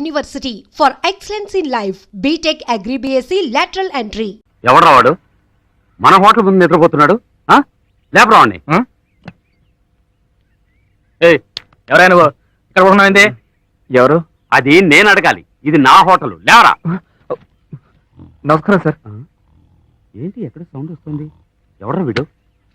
University for excellence in life. BTech Agri BSc lateral entry. ఎవడ్రా వాడు? మన hotel ముందు నిద్రపోతున్నాడు? ఆ? లేపరా వాడిని. ఏయ్ ఎవరైనా ఇక్కడ ఎవరు? అది నేను అడగాలి. ఇది నా హోటల్. లేవరా. నమస్కారం సార్. ఏంటి ఎక్కడ సౌండ్ వస్తుంది? ఎవడ్రా వీడు?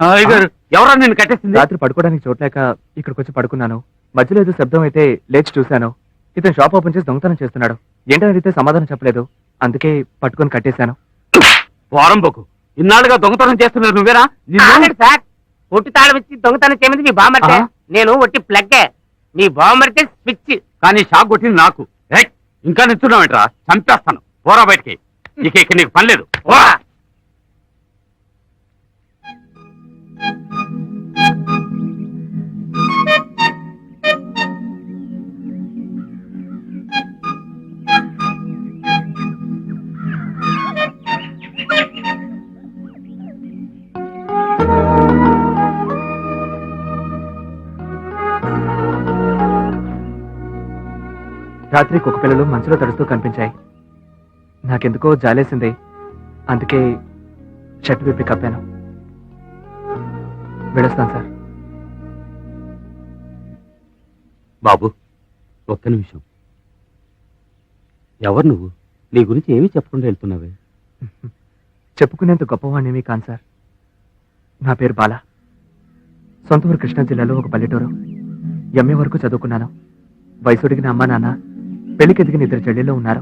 గారు ఎవరా నేను కట్టేసింది? రాత్రి పడుకోవడానికి చోట్లేక ఇక్కడికి వచ్చి పడుకున్నాను. మధ్యలో ఏదో శబ్దం అయితే లేచి చూశాను. ఇతను షాప్ ఓపెన్ చేసి దొంగతనం చేస్తున్నాడు. ఏంటని అడిగితే సమాధానం చెప్పలేదు. అందుకే పట్టుకొని కట్టేశాను. వారం పోకు. ఇన్నాళ్ళుగా దొంగతనం చేస్తున్నారు నువ్వేనా ఆగండి సార్ ఒట్టి తాళం ఇచ్చి దొంగతనం చేయమంది మీ బామ్మర్తే ఆ? నేను ఒట్టి ప్లగ్గే. మీ బామ్మర్తే స్విచ్. కానీ షాక్ కొట్టింది నాకు. ఏయ్, ఇంకా నిల్చున్నావేంట్రా? చంపేస్తాను. పోరా బయటికి. ఇక ఇక నీకు పని లేదు. పోరా. రాత్రి కుక్క పిల్లలు మంచులో తడుస్తూ కనిపించాయి. నాకెందుకో జాలేసింది. అందుకే షర్ట్ విప్పి కప్పాను. వెళ్ళొస్తాను సార్. బాబు ఒక్క నిమిషం. ఎవరు నువ్వు? నీ గురించి ఏమీ చెప్పకుండా వెళ్తున్నావే? చెప్పుకునేంత గొప్పవాణ్ణేమీ కాను సార్. నా పేరు బాల. సొంత ఊరు కృష్ణా జిల్లాలో ఒక పల్లెటూరు. ఎంఏ వరకు చదువుకున్నాను. వయసుడిగిన అమ్మా నాన్న పెళ్ళికెదిగిన ఇద్దరు చెల్లెళ్ళు ఉన్నారు?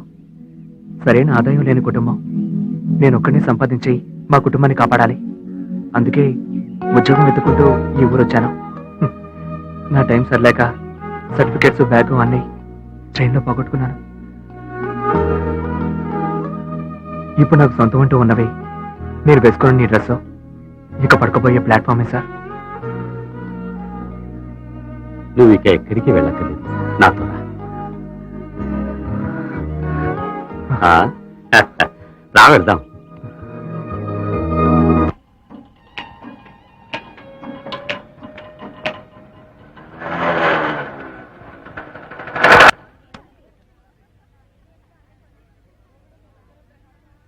సరైన ఆదాయం లేని కుటుంబం. నేను ఒక్కడిని సంపాదించి మా కుటుంబాన్ని కాపాడాలి. అందుకే ఉద్యోగం వెతుకుంటూ ఈ ఊరు వచ్చాను నా టైం సరిలేక సర్టిఫికేట్స్ బ్యాగ్ అన్నీ ట్రైన్లో పోగొట్టుకున్నాను. ఇప్పుడు నాకు సొంతం అంటూ ఉన్నవి. మీరు వేసుకున్న నీ డ్రెస్ ఇక పడుకోబోయే ప్లాట్ఫామే సార్. నువ్వు ఇక ఎక్కడికి వెళ్ళక్కర్లేదు. నాతో రా. వెళ్దాం.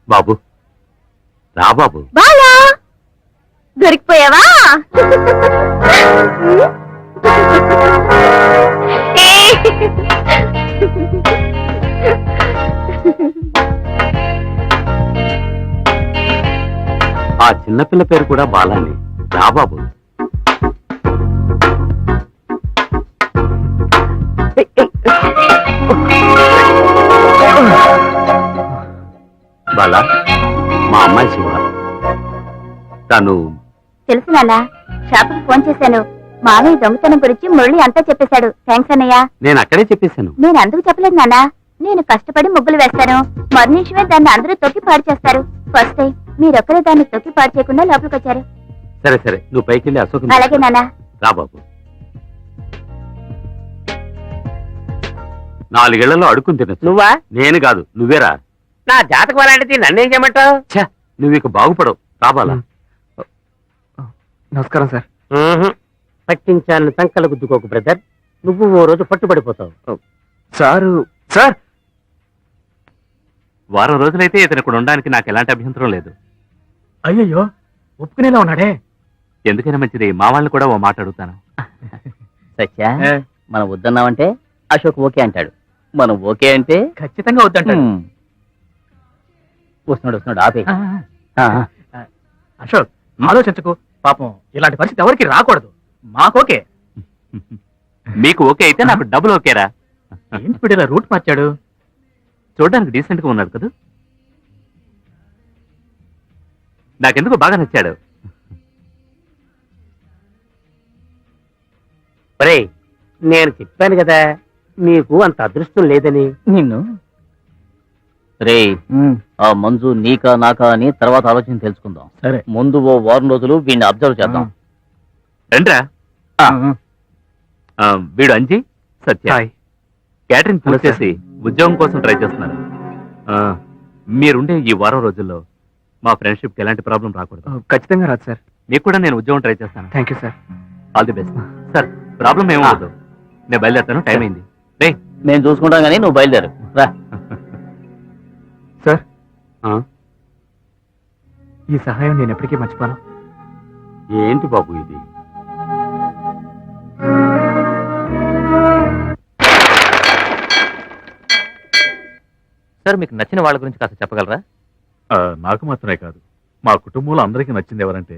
బాబు రా బాబు. బాలా దొరికిపోయావా? ఆ చిన్నపిల్ల పేరు కూడా బాలాని రా బాబు. బాలా మా అమ్మాయి శివ. తను తెలుసు నాన్న షాపుకి ఫోన్ చేశాను. మామయ్య దొంగతనం గురించి మురళి అంతా చెప్పేశాడు. థ్యాంక్స్ అన్నయ్య. నేను అక్కడే చెప్పేశాను. నేను అందుకు చెప్పలేదు నాన్న. నేను కష్టపడి ముగ్గులు వేస్తాను. మరునిషమే దాన్ని అందరూ తొక్కి పాడు చేస్తారు. ఫస్ట్ టైం మీరొక్కరే దాన్ని తొక్కి పాడు చేయకుండా లోపలికి వచ్చారు. సరే సరే. నువ్వు పైకి వెళ్ళి అశోక్ అలాగే నాన్న. రా బాబు. నాలుగేళ్ళలో అడుక్కుని తినచ్చు నువ్వా? నేను కాదు నువ్వేరా నా జాతకం అలాంటిది నన్నేం చేయమంటావు? ఛ నువ్వు ఇక బాగుపడవు. రాబాలా నమస్కారం సార్. పట్టించాలని సంకల గుద్దుకోకు బ్రదర్. నువ్వు ఓ రోజు పట్టుబడిపోతావు. Sir sir. వారం రోజులైతే ఇతను ఇక్కడ ఉండడానికి నాకు ఎలాంటి అభ్యంతరం లేదు. అయ్యయ్యో ఒప్పుకునేలా ఉన్నాడే? ఎందుకైనా మంచిది మా వాళ్ళని కూడా ఓ మాట అడుగుతాను. సత్యా మనం వద్దన్నామంటే అశోక్ ఓకే అంటాడు. మనం ఓకే అంటే? ఖచ్చితంగా వద్దంటాడు. వస్తున్నాడు వస్తున్నాడు ఆపే. అశోక్ ఆలోచించకు. పాపం ఇలాంటి పరిస్థితి ఎవరికి రాకూడదు. మాకోకే మీకు ఓకే అయితే నాకు డబుల్ ఓకేరా. ఏంటి రూట్ మార్చాడు? చూడడానికి డీసెంట్గా ఉన్నాడు కదా. నాకెందుకు బాగా నచ్చాడు. ఒరే నేను చెప్పాను కదా నీకు అంత అదృష్టం లేదని. నిన్ను? రే ఆ మంజు నీకా నాకా అని తర్వాత ఆలోచన తెలుసుకుందాం. సరే. ముందు ఓ వారం రోజులు వీడిని అబ్జర్వ్ చేద్దాం. రండ్రా. ఆ, వీడు అంజీ సత్య. క్యాటరింగ్ పూర్తి చేసి ఉద్యోగం కోసం ట్రై చేస్తున్నారు. ఆ, మీరుండే ఈ వారం రోజుల్లో మా ఫ్రెండ్షిప్ ఎలాంటి ప్రాబ్లం రాకూడదు. ఖచ్చితంగా రాదు సార్. మీకు కూడా నేను ఉద్యోగం ట్రై చేస్తాను. Thank you sir. All the best. Sir problem ఏమవుతుంది నేను బయలుదేరుతాను టైం అయింది. రే మేము చూసుకుంటాం కానీ నువ్వు బయలుదేరు. రా. సార్. ఆ? ఈ సహాయం నేను ఎప్పటికీ మర్చిపోను. ఏంటి బాబు ఇది? సార్ మీకు నచ్చిన వాళ్ళ గురించి కాస్త చెప్పగలరా? నాకు మాత్రమే కాదు. మా కుటుంబంలో అందరికీ నచ్చింది ఎవరంటే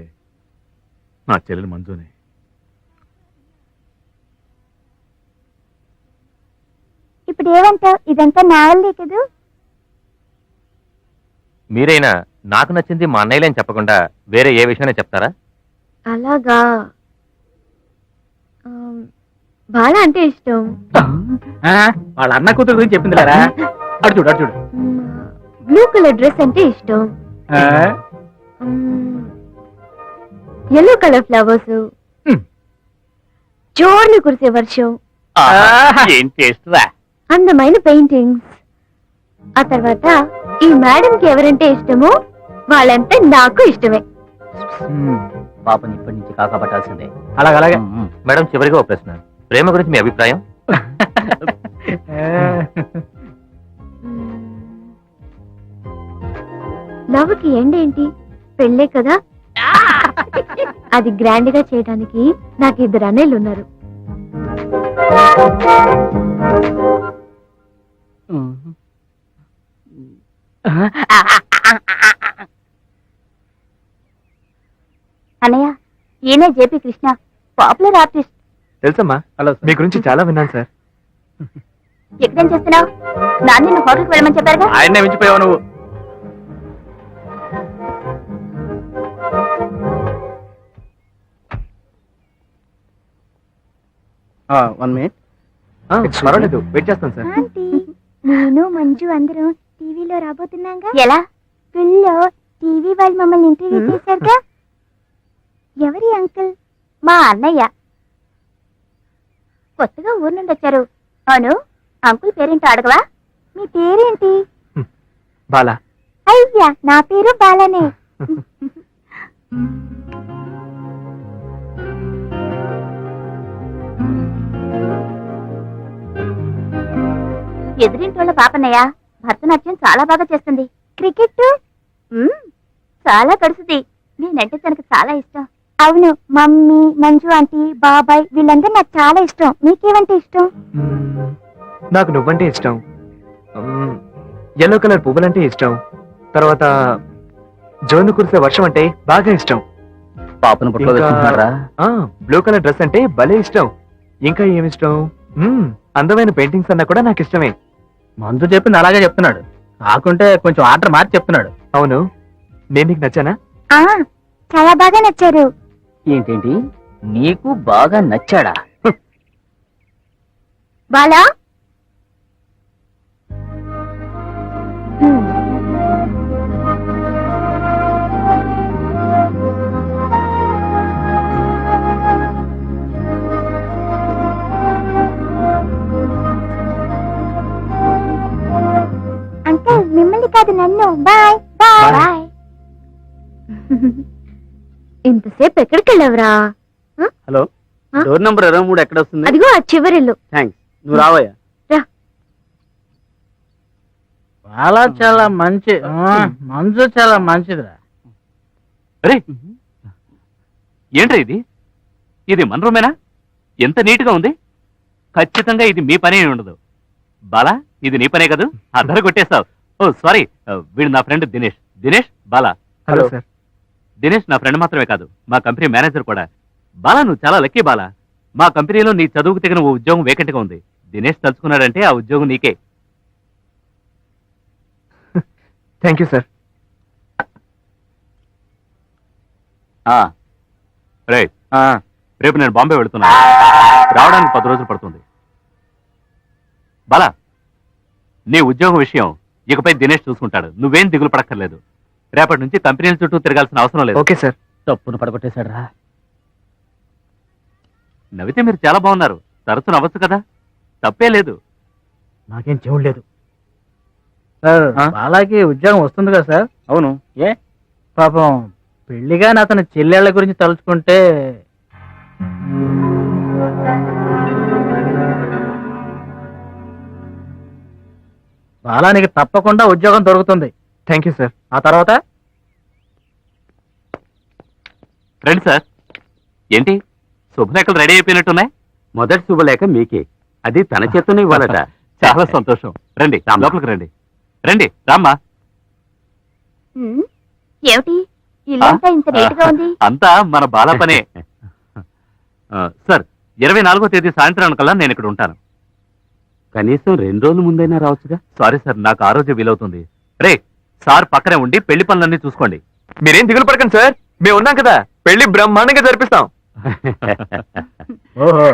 నా చెల్లెలు మంజునే. ఇప్పుడు ఏమంటావు ఇదంతా నా వల్లే కదూ? మీరైనా నాకు నచ్చింది మా అన్నయ్యలే అని చెప్పకుండా వేరే ఏ విషయమైనా చెప్తారా? అలాగా. బాల అంటే ఇష్టం. వాళ్ళ అన్న కూతురు గురించి చెప్పింది అడు చూడు బ్లూ కలర్ డ్రెస్ అంటే ఇష్టం. ఆ, ఎల్లో కలర్ ఫ్లవర్స్ జోర్లు కురిసే వర్షం. ఏం అందమైన పెయింటింగ్స్ ఆ తర్వాత ఈ మేడం కి ఎవరంటే ఇష్టమో వాళ్ళంటే నాకు ఇష్టమే. పాపని ఇప్పటి నుంచి కాకపట్టాల్సిందే అలాగే అలాగే. మేడం చివరిగా ఒక ప్రశ్న. ప్రేమ గురించి మీ అభిప్రాయం? లవ్కి ఎండ్ ఏంటి? పెళ్ళే కదా? అది గ్రాండ్గా చేయడానికి నాకు ఇద్దరు అన్నయ్యలు ఉన్నారు. అన్నయ్య ఈయనే జేపీ కృష్ణ పాపులర్ ఆర్టిస్ట్ తెలుసమ్మా? హలో మీ గురించి చాలా విన్నాను సార్ ఎక్కడేం చేస్తున్నావు? నాన్న నిన్ను హోటల్కి వెళ్ళమని చెప్పారుగా? ఆయన్నే మించిపోయావు నువ్వు. వన్ మినిట్ ఆ, పర్వాలేదు వెయిట్ చేస్తాను సార్ ఆంటీ. నేను మంజు అందరూ టీవీలో రాబోతున్నాగా? ఎలా? స్కూల్లో టీవీ వాళ్ళు మమ్మల్ని ఇంటర్వ్యూ చేశారుగా? ఎవరి అంకుల్? మా అన్నయ్య. కొత్తగా ఊరు నుండి వచ్చారు. అవును అంకుల్ పేరేంటో అడగవా? మీ పేరేంటి? బాలా. అయ్యా నా పేరు బాలనే. ఎదురింటోళ్ళ పాపన్నయ్య. భరతనాట్యం చాలా బాగా చేస్తుంది. క్రికెట్ చాలా కడుస్తుంది నేనంటే తనకు చాలా ఇష్టం. అవును మమ్మీ మంజు ఆంటీ బాబాయ్ వీళ్ళందరూ నాకు చాలా ఇష్టం. మీకేమంటే ఇష్టం. నాకు నువ్వంటే ఇష్టం. ఎల్లో కలర్ పువ్వులంటే ఇష్టం. తర్వాత జోను కురిసే వర్షం అంటే బాగా ఇష్టం. పాపను బ్లూ కలర్ డ్రెస్ అంటే భలే ఇష్టం. ఇంకా ఏమి ఇష్టం మ్మ్. అందమైన పెయింటింగ్స్ అన్నా కూడా నాకు ఇష్టమే. మందు చెప్పింది అలాగే చెప్తున్నాడు. కాకుంటే కొంచెం ఆర్డర్ మార్చి చెప్తున్నాడు. అవును. నేను నీకు నచ్చానా? ఆ చాలా బాగా నచ్చారు. ఏంటేంటి? నీకు బాగా నచ్చాడా? బాలా? ఇంతసేపు ఎక్కడికి వెళ్ళావురా హలో? డోర్ నంబర్ ఇరవై మూడు ఎక్కడ వస్తుంది అదిగో ఆ చివరిల్లు. థ్యాంక్స్ నువ్వు రావయ్యా. చాలా చాలా మంచి ఆ, మంజు చాలా మంచిదిరా. అరే ఏంట్రా ఇది? ఇది మన రూమేనా? ఎంత నీట్గా ఉంది? ఖచ్చితంగా ఇది మీ పని ఉండదు. బాలా ఇది నీ పనే కదూ? ఆ ధర కొట్టేస్తావు. ఓ సారీ వీడు నా friend Dinesh. Dinesh Bala. Hello Hello. Sir. Dinesh నా ఫ్రెండ్ మాత్రమే కాదు మా కంపెనీ మేనేజర్ కూడా. బాలా నువ్వు చాలా లక్కీ బాలా. మా కంపెనీలో నీ చదువుకు తగిన ఓ ఉద్యోగం వేకెంట్గా ఉంది. దినేష్ తలుచుకున్నాడంటే ఆ ఉద్యోగం నీకే. థ్యాంక్ యూ సార్ రే రేపు నేను బాంబే వెళుతున్నా. రావడానికి పది రోజులు పడుతుంది. బాలా నీ ఉద్యోగం విషయం ఇకపై దినేష్ చూసుకుంటాడు. నువ్వేం దిగులు పడక్కర్లేదు. రేపటి నుంచి కంపెనీల చుట్టూ తిరగాల్సిన అవసరం లేదు. Okay sir. తప్పును పడగొట్టేశాడు రా నవ్వితే మీరు చాలా బాగున్నారు. తరచు నవ్వచ్చు కదా. తప్పే లేదు. నాకేం చెవుడు లేదు. సార్ ఆ? బాలాకి ఉద్యోగం వస్తుంది కదా సార్. అవును. ఏ? పాపం పెళ్ళిగా అతని చెల్లెళ్ళ గురించి తలుచుకుంటే బాలానికి తప్పకుండా ఉద్యోగం దొరుకుతుంది. థ్యాంక్ యూ సార్ ఆ తర్వాత? రండి సార్ ఏంటి? శుభలేఖలు రెడీ అయిపోయినట్టున్నాయి? మొదటి శుభలేఖ మీకే. అది తన చేతనే ఇవ్వాలట. చాలా సంతోషం. రండి లోపలికి రండి. రండి రామ్మా. ఉమ్, ఏమిటి? ఇల్లంతా ఇంత నీట్గా ఉంది. అంతా మన బాల పనే. సార్ ఇరవై నాలుగో తేదీ సాయంత్రానికల్లా నేను ఇక్కడ ఉంటాను. కనీసం రెండు రోజుల ముందైనా రావచ్చుగా? సారీ సార్ నాకు ఆ రోజే వీలవుతుంది. రే సార్ పక్కనే ఉండి పెళ్ళి పనులన్నీ చూసుకోండి. మీరేం దిగులు పడకండి సార్. మేము ఉన్నాం కదా. పెళ్ళి బ్రహ్మాండంగా జరిపిస్తాం. ఓహో.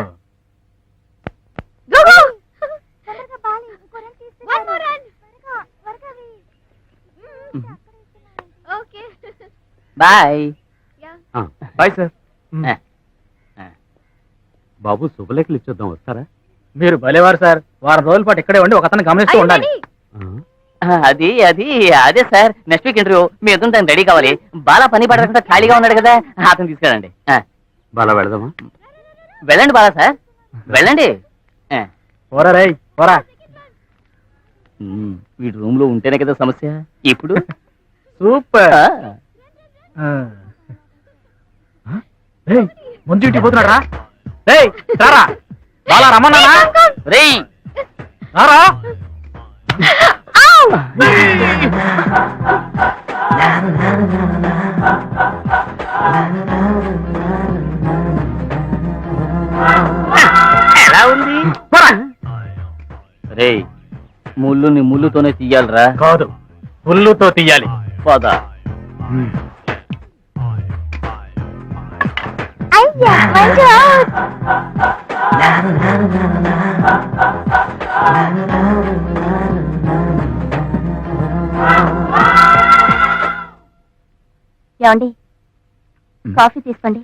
బాయ్. ఆ, బాయ్ సార్. బాబు శుభలేఖలు ఇచ్చొద్దాం వస్తారా? మీరు భలేవారు సార్. వారం రోజుల పాటు ఇక్కడే ఉండి ఒకతను గమనిస్తూ ఉండాలి. అది అది అదే సార్. నెక్స్ట్ వీక్ ఇంటర్వ్యూ మీ ఎదురు రెడీ కావాలి. బాలా పని పడకుండా ఖాళీగా ఉన్నాడు కదా. అతను తీసుకెళ్ళండి. ఆ, బాగా వెళదామా? వెళ్ళండి బాలా సార్. వెళ్ళండి. ఆ, పోరా రై పోరా. వీడి రూమ్లో ఉంటేనే కదా సమస్య. ఇప్పుడు? సూపర్. ఆ, ఏయ్, ముందు ఇంటికి పోతున్నాడు రా. రారా. బాలా రారా. ఎలా ఉంది రేయ్ ముళ్ళుని ముళ్ళుతోనే తీయాలిరా కాదు పుల్లుతో తీయాలి పద అయ్యా ఏమండి? కాఫీ తీసుకోండి.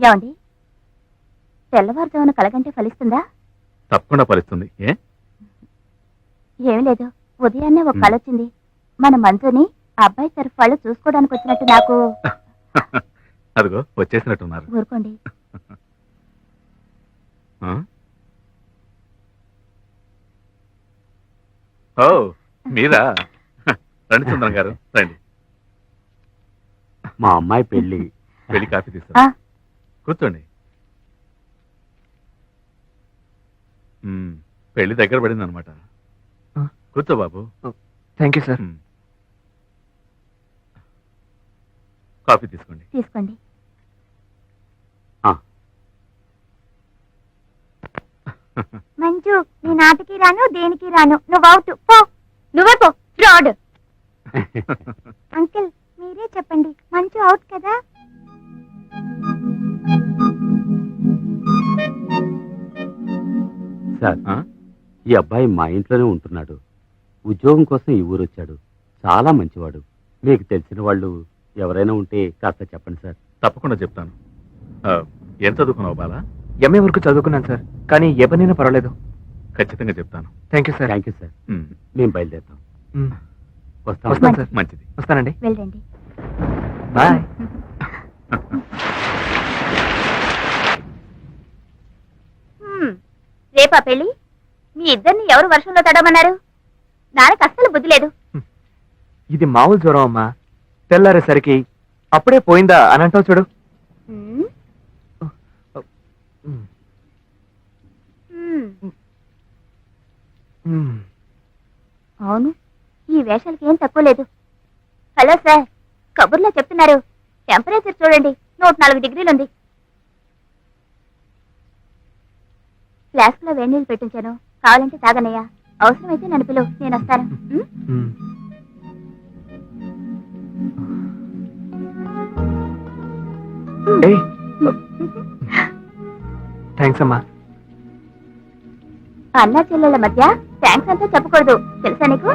ఏమండి? తెల్లవారుజామున కలగంటే ఫలిస్తుందా? తప్పకుండా ఫలిస్తుంది. ఏ? ఏమీ లేదు. ఉదయాన్నే ఒక కళ వచ్చింది. మన మంజుని అబ్బాయి తరఫు వాళ్ళు చూసుకోవడానికి వచ్చినట్టు నాకు. అదిగో వచ్చేసినట్టున్నారు. ఊరుకోండి. ఓ మీరా? రండి సుందరం గారు రండి. మా అమ్మాయి పెళ్ళి వెళ్ళి కాఫీ ఆ, తీసుకోండి కూర్చోండి. మ్మ్, పెళ్ళి దగ్గర పడింది అనమాట ఆ. కూర్చో బాబు. Thank you sir. Hmm. Coffee తీసుకోండి. తీసుకోండి. మంజు నేను నాటికి రాను దేనికి రాను నువ్వు అవుట్ పో. నువ్వే పో ఫ్రాడ్ అంకిల్ మీరే చెప్పండి మంజు అవుట్ కదా? సార్ ఆ? ఈ అబ్బాయి మా ఇంట్లోనే ఉంటున్నాడు. ఉద్యోగం కోసం ఈ ఊరు వచ్చాడు చాలా మంచివాడు. మీకు తెలిసిన వాళ్ళు ఎవరైనా ఉంటే కాస్త చెప్పండి సార్. తప్పకుండా చెప్తాను. ఆ, ఏం చదువుకున్నావు బాలా? ఎంఏ వరకు చదువుకున్నాను సార్. కానీ ఏ పనైనా పర్వాలేదు. ఖచ్చితంగా చెప్తాను. Thank you sir thank you sir మ్మ్. మేము బయలుదేరుతాం. మ్, వస్తాం. వస్తాను సార్ మంచిది. వస్తానండి. వెళ్ళండి. బాయ్. హ్మ్. రేపా పెళ్ళి? మీ ఇద్దరిని ఎవరు వర్షంలో తడమన్నారు నాన్నకి అస్సలు బుద్ధి లేదు. ఇది మామూలు జ్వరం అమ్మా. తెల్లారేసరికి అప్పుడే పోయిందా అని అంటావు చూడు హ్మ్. మ్, హ్మ్. మ్. అవును ఈ వేషాలకి ఏం తక్కువ లేదు. హలో సార్ కబుర్లో చెప్తున్నారు. టెంపరేచర్ చూడండి నూట నాలుగు డిగ్రీలు ఉంది ఫ్లాస్క్లో వేడి నీళ్ళు పెట్టించాను. కావాలంటే తాగనయ్యా. అవసరమైతే నన్ను పిలువు నేను వస్తాను. థ్యాంక్స్ అమ్మా. అన్నా చెల్లెళ్ళ మధ్య థ్యాంక్స్ అంతా చెప్పకూడదు. తెలుసా నీకు?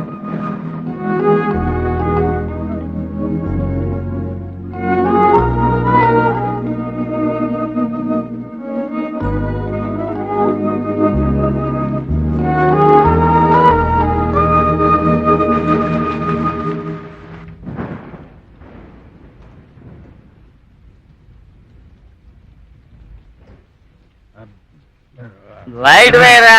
లైట్ వేరా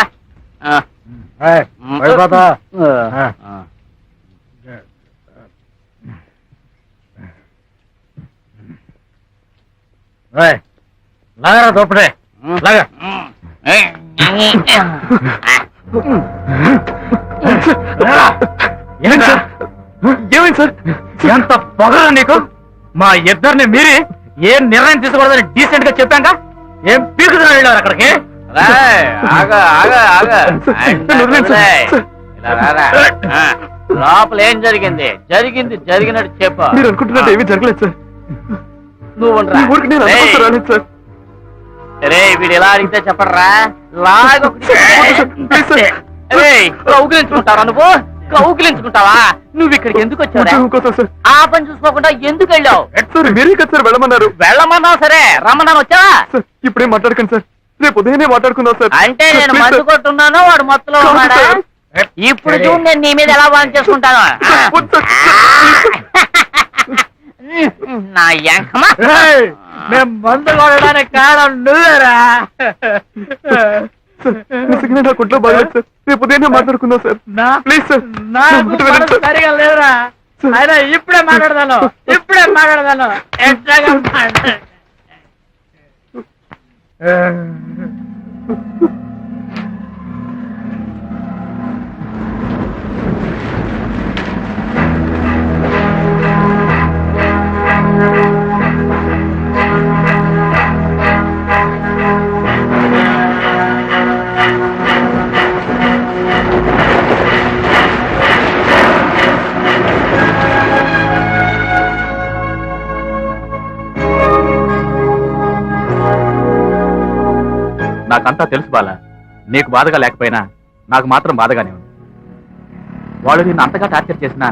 లాగరా తోపడే. లాగా ఏమైంది సార్? ఎంత పొగరా నీకు? మా ఇద్దరిని మీరి ఏం నిర్ణయం తీసుకోవద్దని డీసెంట్గా చెప్పాక ఏం పీకుతున్నా వెళ్ళారు అక్కడికి? లోపల ఏం జరిగింది? జరిగింది జరిగినట్టు చెప్పు. మీరు అనుకుంటున్నట్టు ఏమీ జరగలేదు సార్. నువ్వు రేయ్. వీడు ఎలా అడిగితే చెప్పరా లాగ ప్లీజ్ సార్. రేయ్ కౌగిలించుకుంటావా నువ్వు? కౌగిలించుకుంటావా? నువ్వు ఇక్కడికి ఎందుకు సార్ ఆ పని చూసుకోకుండా ఎందుకు వెళ్ళావు? సార్ మీరే కదా సార్ వెళ్ళమన్నారు. వెళ్ళమన్నావు సరే రమ్మన్నాను వచ్చావా? ఇప్పుడేం మాట్లాడకండి సార్. రేపు ఉదయమే మాట్లాడుకుందాం సార్. అంటే నేను మందు. కొట్టున్నాను వాడు మొత్తలో కాదు ఉన్నాడా? సార్. ఇప్పుడు చూడు నేను నీ మీద ఎలా వాన్ చేసుకుంటాను. వద్దు. నా యాంకమా ఏయ్, మందు కొనడానికి కారణం నువ్వేరా? నిజంగానే నా కుట్లో బాగలేదు సార్. రేపు ఉదయమే మాట్లాడుకుందాం సార్. నా ప్లీజ్ సార్. నాకు సార్. సరిగా లేదురా. అయినా ఇప్పుడే మాట్లాడదాను ఇప్పుడే మాట్లాడదాను. ఎట్లాగా మాట్లాడ- 嗯。నాకంతా తెలుసు బాల. నీకు బాధగా లేకపోయినా నాకు మాత్రం బాధగానే ఉంది. వాళ్ళు నిన్ను అంతగా టార్చర్ చేసినా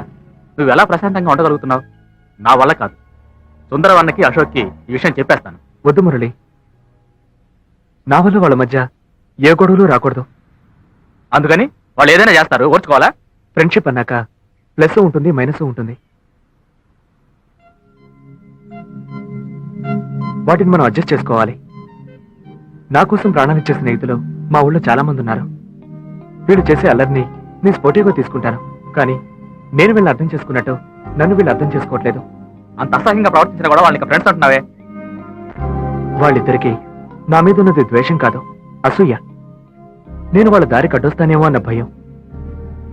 నువ్వు ఎలా ప్రశాంతంగా ఉండగలుగుతున్నావు? నా వల్ల కాదు. సుందరవన్నకి అశోక్కి ఈ విషయం చెప్పేస్తాను. వద్దు మురళి. నా వల్ల వాళ్ళ మధ్య ఏ గొడవలు రాకూడదు. అందుకని వాళ్ళు ఏదైనా చేస్తారు ఓర్చుకోవాలా? ఫ్రెండ్షిప్ అన్నాక ప్లస్ ఉంటుంది మైనస్ ఉంటుంది. వాటిని మనం అడ్జస్ట్ చేసుకోవాలి. నా కోసం ప్రాణాలిచ్చే స్నేహితులు మా ఊళ్ళో చాలా మంది ఉన్నారు. వీళ్ళు చేసే అల్లరిని నేను స్పోర్టివ్గా తీసుకుంటాను. కానీ నేను వీళ్ళని అర్థం చేసుకున్నట్టు నన్ను వీళ్ళు అర్థం చేసుకోవట్లేదు. అంత అసహ్యంగా ప్రవర్తించిన కూడా వాళ్ళకి ఫ్రెండ్స్ అంటున్నావే? వాళ్ళిద్దరికీ నా మీద ఉన్నది ద్వేషం కాదు అసూయ. నేను వాళ్ళ దారి కట్టొస్తానేమో అన్న భయం.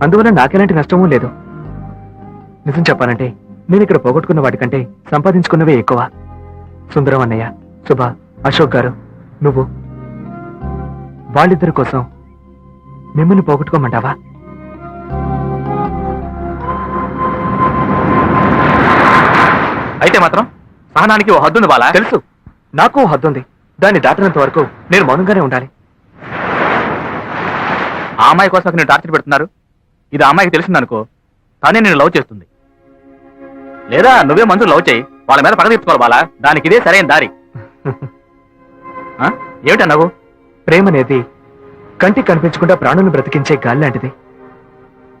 అందువల్ల నాకెలాంటి నష్టమూ లేదు. నిజం చెప్పాలంటే నేను ఇక్కడ పోగొట్టుకున్న వాటికంటే సంపాదించుకున్నవే ఎక్కువ. సుందరం అన్నయ్య శుభ అశోక్ గారు నువ్వు. వాళ్ళిద్దరి కోసం మిమ్మల్ని పోగొట్టుకోమంటావా? అయితే మాత్రం సహనానికి ఓ హద్దుంది బాలా. తెలుసు. నాకు ఓ హద్దుంది. దాన్ని దాటినంత వరకు నేను మౌనంగానే ఉండాలి. ఆ అమ్మాయి కోసం నేను టార్చర్ పెడుతున్నారు. ఇది ఆ అమ్మాయికి తెలిసిందనుకో కానీ నేను లవ్ చేస్తుంది. లేదా నువ్వే మందు లవ్ చేయి వాళ్ళ మీద పగ తీర్చుకోవాలి బాలా. దానికి ఇదే సరైన దారి. ఆ? ప్రేమ అనేది కంటికి కనిపించకుండా ప్రాణులను బ్రతికించే గాలి లాంటిది.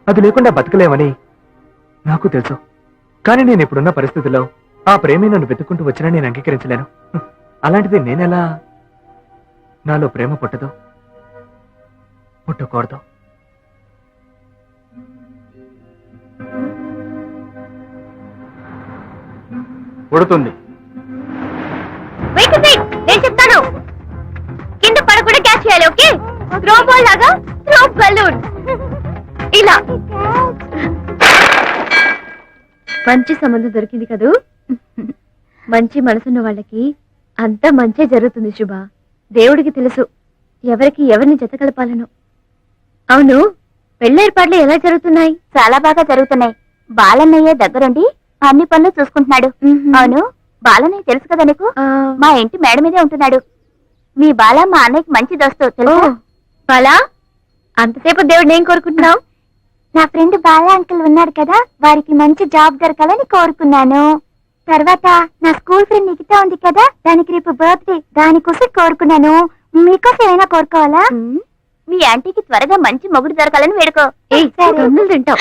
అది లేకుండా బతకలేమని నాకు తెలుసు. కానీ నేను ఇప్పుడున్న పరిస్థితుల్లో ఆ ప్రేమే నన్ను వెతుక్కుంటూ వచ్చినా నేను అంగీకరించలేను. అలాంటిది నేనెలా నాలో ప్రేమ పుట్టదు పుట్టకూడదు? పుడుతుంది. వెయిట్ వెయిట్ నేను చెప్తాను. చేయాలి ఓకే? త్రో బాల్ లాగా త్రో బలూన్. ఇలా. మంచి సంబంధం దొరికింది కదూ? మంచి మనసున్న వాళ్ళకి అంతా మంచే జరుగుతుంది శుభ. దేవుడికి తెలుసు ఎవరికి ఎవరిని జత కలపాలను. అవును పెళ్ళి ఏర్పాట్లు ఎలా జరుగుతున్నాయి? చాలా బాగా జరుగుతున్నాయి. బాలన్నయ్య దగ్గరుండి అన్ని పనులు చూసుకుంటున్నాడు. అవును బాలన్నయ్య తెలుసు కదా నీకు? మా ఇంటి మేడ మీదే ఉంటున్నాడు. మీ బాల మా అన్నయ్యకి మంచి దోస్తు తెలుసా? బాలా అంతసేపు దేవుడు నేను కోరుకుంటున్నావు? నా ఫ్రెండ్ బాలా అంకుల్ ఉన్నాడు కదా వారికి మంచి జాబ్ దొరకాలని కోరుకున్నాను. తర్వాత నా స్కూల్ ఫ్రెండ్ నిఖిత ఉంది కదా దానికి రేపు బర్త్డే దానికోసం కోరుకున్నాను. మీకోసం ఏమైనా కోరుకోవాలా? మీ ఆంటీకి త్వరగా మంచి మొగుడు దొరకాలని వేడుకో. తింటావు.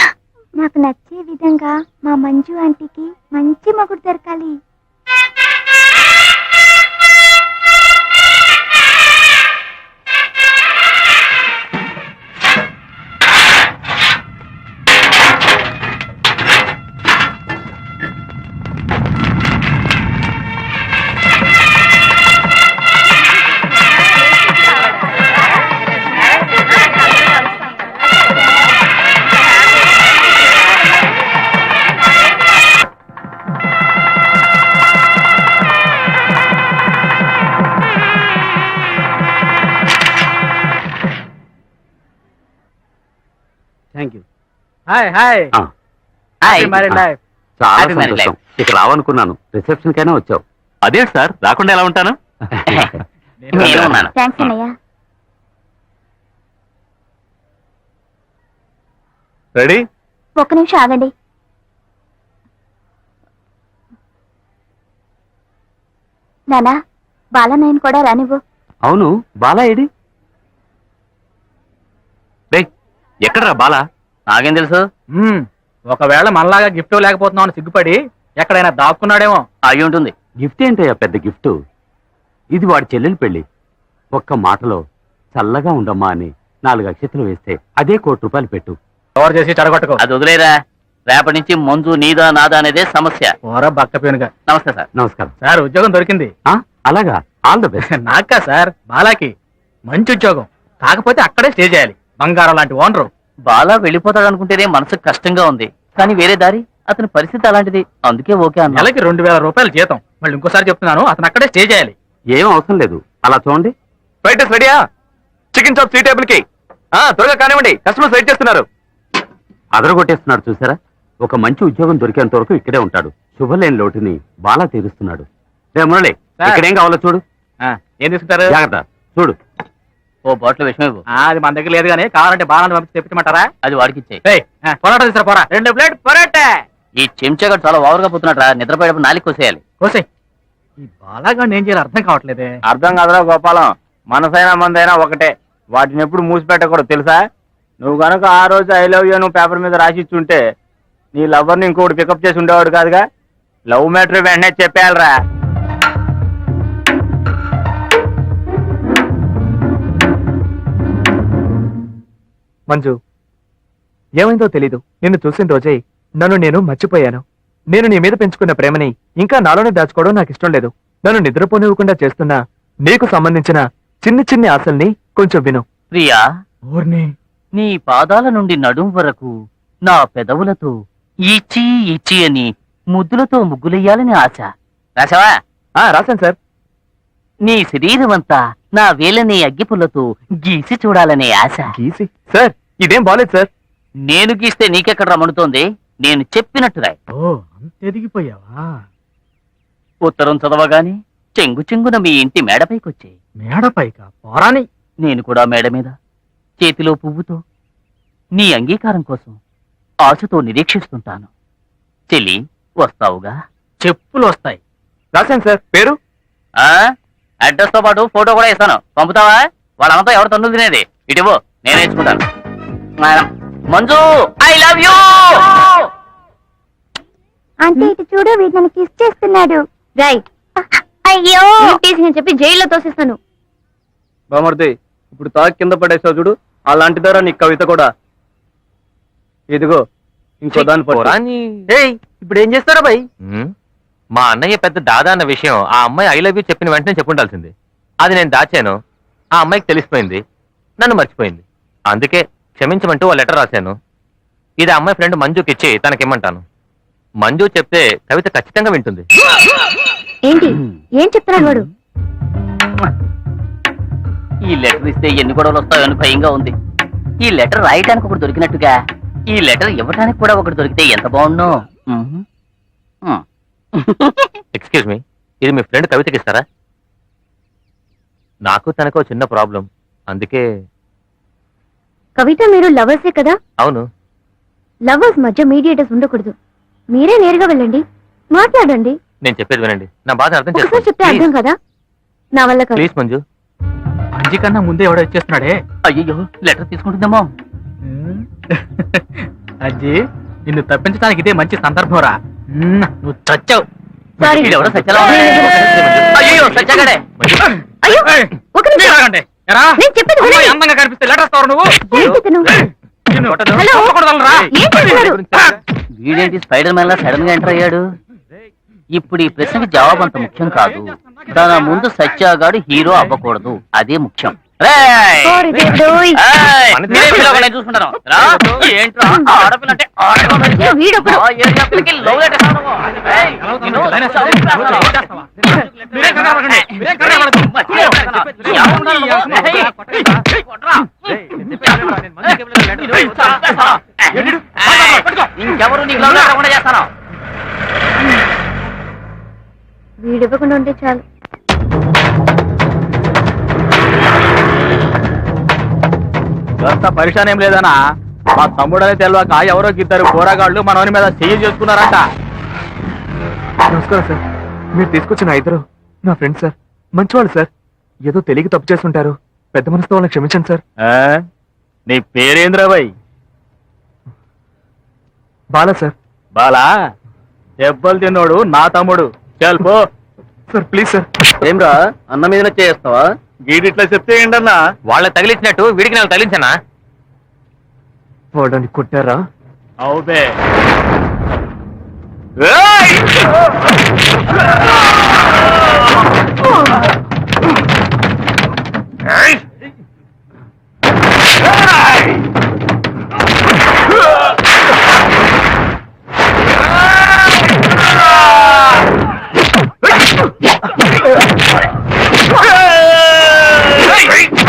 నాకు నచ్చే విధంగా మా మంజు ఆంటీకి మంచి మొగుడు దొరకాలి. హాయ్ హాయ్ ఆ, హాయ్ మ్యారీడ్ లైఫ్ చాలా Happy married సంతోషం. ఇక రావనుకున్నాను. రిసెప్షన్ కైనా వచ్చావు. అదేంటి సార్ రాకుండా ఎలా ఉంటాను? నేను ఉన్నాను. థ్యాంక్స్ అన్నయ్య రెడీ ఒక్క నిమిషం ఆగండి. నానా బాలనాయన్ కూడా రానివ్వు. అవును బాలా ఏడి? రేయ్ ఎక్కడరా బాలా? నాకేం తెలుసు. ఒకవేళ మనలాగా గిఫ్ట్ లేకపోతున్నావు అని సిగ్గుపడి ఎక్కడైనా దాక్కున్నాడేమో. అయి ఉంటుంది. గిఫ్ట్ ఏంటయ్యా పెద్ద గిఫ్ట్? ఇది వాడి చెల్లెలి పెళ్ళి ఒక్క మాటలో చల్లగా ఉండమ్మా అని నాలుగు అక్షతలు వేస్తే అదే కోటి రూపాయలు పెట్టు. కవర్ చేసి చెడగొట్టుకో? అది వదిలేరా? రేపటి నుంచి మంజు నీదా నాదా అనేదే సమస్య. ఓరా బక్క పేనుగా. నమస్తే సార్. నమస్కారం. సార్ ఉద్యోగం దొరికింది. ఆ, అలాగా? All the best. నాకా సార్ బాలాకి మంచి ఉద్యోగం. కాకపోతే అక్కడే స్టే చేయాలి. బంగారం లాంటి ఓనరు. బాలా వెళ్ళిపోతాడు అనుకుంటేనే మనసుకు కష్టంగా ఉంది. కానీ వేరే దారి? అతని పరిస్థితి అలాంటిది. అందుకే ఓకే అన్న. నెలకి రెండు వేల రూపాయలు జీతం. మళ్ళీ ఇంకోసారి చెప్తున్నాను అతను అక్కడే స్టే చేయాలి. ఏం అవసరం లేదు. అలా చూడండి. ఫ్రైడ్ రెడీయా? చికెన్ చాప్ త్రీ టేబుల్కి. ఆ, త్వరగా కానివ్వండి కస్టమర్స్ వెయిట్ చేస్తున్నారు. అదరగొట్టేస్తున్నాడు చూసారా? ఒక మంచి ఉద్యోగం దొరికేంత వరకు ఇక్కడే ఉంటాడు. శుభలేని లోటుని బాలా తీరుస్తున్నాడు. రే మురళి సార్. ఇక్కడేం కావాలో చూడు. ఆ, ఏం తీసుకుంటారు? జాగ్రత్త. చూడు. ఓ బాటిల్ విషయం అది మన దగ్గర లేదు కానీ కావాలంటే బాగా పంపించి తెప్పించమంటారా? అది వాడికి పొరాటా తీసుకురా పోరా. రెండు ప్లేట్ పొరాటా. ఈ చెంచాగాడు చాలా ఓవర్గా పోతున్నాడు నిద్రపోయేటప్పుడు నాలుగు కోసేయాలి. కోసే ఈ బాలాగాడిని ఏం చేయాలి అర్థం కావట్లేదే. అర్థం కాదురా గోపాలం మనసైనా మందైనా ఒకటే. వాటిని ఎప్పుడు మూసిపెట్టకూడదు తెలుసా? నువ్వు గనుక ఆ రోజు ఐ లవ్ యూ నువ్వు పేపర్ మీద రాసి ఇచ్చుంటే నీ లవర్ని ఇంకొకటి పికప్ చేసి ఉండేవాడు కాదుగా? లవ్ మ్యాటర్ వెంటనే చెప్పేయాలరా. మంజు ఏమైందో తెలీదు. నిన్ను చూసిన రోజే నన్ను నేను మర్చిపోయాను. నేను నీ మీద పెంచుకున్న ప్రేమని ఇంకా నాలోనే దాచుకోవడం నాకు ఇష్టం లేదు. నన్ను నిద్రపోనివ్వకుండా చేస్తున్న నీకు సంబంధించిన చిన్ని చిన్ని ఆశల్ని కొంచెం విను. ప్రియా ఊర్ని. నీ పాదాల నుండి నడుం వరకు నా పెదవులతో ఈచి ఈచి అని ముద్దులతో ముగ్గులెయ్యాలని ఆశ. రాసావా? ఆ రాశాను సార్. నీ శరీరం అంతా నా వేలని అగ్గిపుల్లతో గీసి చూడాలనే ఆశ. గీసి? సార్ ఇదేం బాలేదు సార్. నేను గీస్తే నీకెక్కడ రమణుతోంది నేను చెప్పినట్టు రాయ్. ఓ అంత ఎదిగిపోయావా? ఉత్తరం చదవగానే చెంగు చెంగున మీ ఇంటి మేడపైకొచ్చే మేడపైకా పోరాని. నేను కూడా మేడ మీద చేతిలో పువ్వుతో నీ అంగీకారం కోసం ఆశతో నిరీక్షిస్తుంటాను. చెల్లి వస్తావుగా? చెప్పులు వస్తాయి. రాశాను సార్. పేరు? ఆ? అడ్రస్తో పాటు ఫోటో కూడా ఇస్తాను. పంపుతావా? వాళ్ళంతా ఎవరు తన్నులు తినేది? ఇటువో నేను నేర్చుకుంటాను. Madam Manju I love you! అంటే ఇటు చూడు వీడు నన్ను కిస్ చేస్తున్నాడు. రైట్ అయ్యో! టీసింగ్ చెప్పి జైల్లో తోసేస్తాను. బామర్ది ఇప్పుడు తాకి కింద పడేసావు చూడు అలాంటి ధర నీ కవిత కూడా. ఇదిగో ఇంకో దాని ఇప్పుడు ఏం చేస్తారా భయ్ ఉమ్, మా అన్నయ్య పెద్ద దాదా అన్న విషయం ఆ అమ్మాయి ఐ లవ్ యూ చెప్పిన వెంటనే చెప్పుండాల్సింది. అది నేను దాచాను. ఆ అమ్మాయికి తెలిసిపోయింది. నన్ను మర్చిపోయింది. అందుకే క్షమించమంటూ ఓ లెటర్ రాశాను. ఇది ఆ అమ్మాయి ఫ్రెండ్ మంజుకి ఇచ్చి తనకిమ్మంటాను. మంజు చెప్తే కవిత ఖచ్చితంగా వింటుంది. ఏంటి? ఏం చెప్తున్నాడు వాడు? ఈ లెటర్ ఇస్తే ఎన్ని గొడవలు వస్తాయని భయంగా ఉంది. ఈ లెటర్ రాయటానికి ఒకటి దొరికినట్టుగా ఈ లెటర్ ఇవ్వటానికి కూడా ఒకటి దొరికితే ఎంత బాగుండు? ఎక్స్క్యూజ్ మీ ఇది మీ ఫ్రెండ్ కవితకి ఇస్తారా? నాకు తనకు చిన్న ప్రాబ్లం అందుకే కవిత మీరు లవర్సే కదా? అవును. లవర్స్ మధ్య మీడియేటర్స్ ఉండకూడదు. మీరే నేరుగా వెళ్ళండి. మాట్లాడండి. నేను చెప్పేది వినండి. నా బాధ అర్థం ఒకసారి చెప్తే అర్థం చేసుకోండి కదా? నా వల్ల కాదు. ప్లీజ్ మంజు. మంచి కన్నా ముందే ఎవడో ఇచ్చేస్తున్నాడే? అయ్యో లెటర్ తీసుకుంటుందేమో. అజ్జి నిన్ను తప్పించడానికి ఇదే మంచి సందర్భం రా. నువ్వు చచ్చావు. సారీ వీడెవడో సత్యలా అయ్యో సత్యగాడే అయ్యో! ఏయ్, ఒక నిమిషం. మీరు ఆగండి. ఎరా? నేను చెప్పేది అమ్మాయి వినండి. అందంగా కనిపిస్తే లెటర్ ఇస్తావు నువ్వు? ఏంటి ఇతను? నిన్ను హలో? కొట్టకూడదురా? ఏం చేస్తున్నారు వీడేంటి స్పైడర్ మ్యాన్ లా సడన్గా ఎంటర్ అయ్యాడు? ఇప్పుడు ఈ ప్రశ్నకి జవాబు అంత ముఖ్యం కాదు. తన ముందు సత్యాగాడు హీరో అవ్వకూడదు. అదే ముఖ్యం. చూసుకుంటాను. రా. ఏంట్రా? ఆడపిల్ల అంటే. ఇంకెవరు నీకు లవ్ లేకుండా చేస్తాను వీడు ఇవ్వకుండా ఉంటే చాలు. అంత పరిశాన్ ఏం లేదనా మా తమ్ముడనే తెలియక ఎవరో ఇద్దరు పోరాగాళ్ళు మనవని మీద చెయ్యి చేసుకున్నారంట. నమస్కారం సార్. మీరు తీసుకొచ్చిన ఇద్దరు నా ఫ్రెండ్స్ సార్. మంచివాళ్ళు సార్. ఏదో తెలియక తప్పు చేస్తుంటారు. పెద్ద మనసుతో వాళ్ళని క్షమించండి సార్? నీ పేరేంద్రబాయ్ బాలా సార్. బాలా? దెబ్బలు తిన్నోడు నా తమ్ముడు. చల్ పో. Sir please sir. ఏమ్రా? అన్న మీద చేస్తావా? గీడిట్లా చెప్తే ఏంటన్నా? వాళ్ళకి తగిలించినట్టు వీడికి నేను తగిలించానా? వాళ్ళని కొట్టారా? అవుబే. ఇలా రండి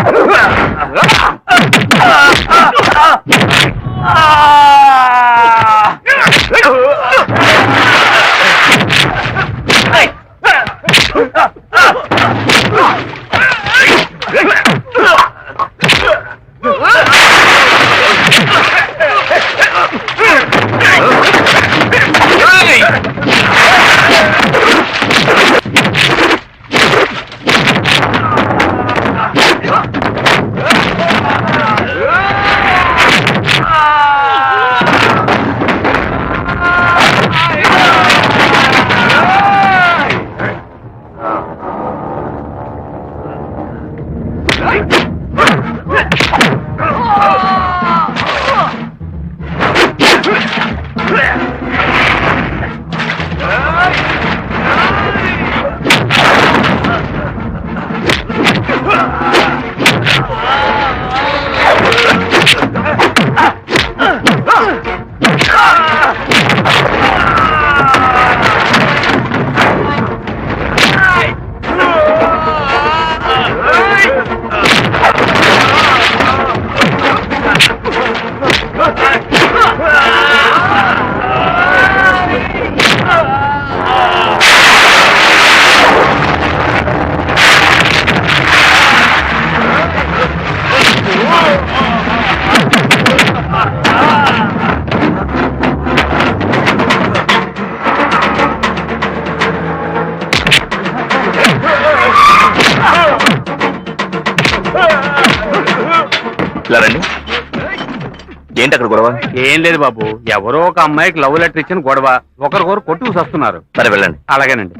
గొడవ ఏం లేదు బాబు. ఎవరో ఒక అమ్మాయికి లవ్ లెటర్ ఇచ్చిన గొడవ. ఒకరికొకరు కొట్టుకు వస్తున్నారు సరే వెళ్ళండి. అలాగేనండి.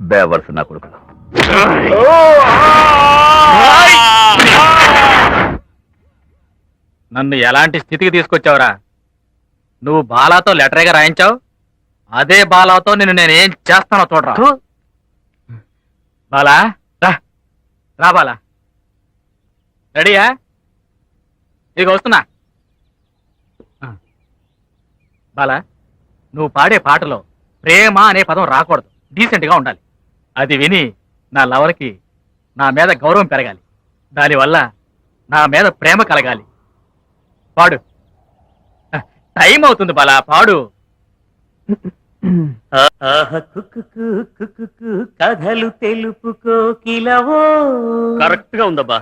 బేవర్స్ నా కొడుకులు నన్ను ఎలాంటి స్థితికి తీసుకొచ్చావురా? నువ్వు బాలాతో లెటరేగా రాయించావు? అదే బాలాతో నిన్ను నేను ఏం చేస్తానో చూడరా. బాలా రా. రా బాలా. రెడీయా? ఇక వస్తున్నా ఆ. బాలా నువ్వు పాడే పాటలో ప్రేమ అనే పదం రాకూడదు. డీసెంట్గా ఉండాలి. అది విని నా లవర్కి నా మీద గౌరవం పెరగాలి. దానివల్ల నా మీద ప్రేమ కలగాలి. పాడు. టైం అవుతుంది బాలా పాడు. కథలు తెలుపుకో కిలవో. కరెక్ట్గా ఉందబ్బా.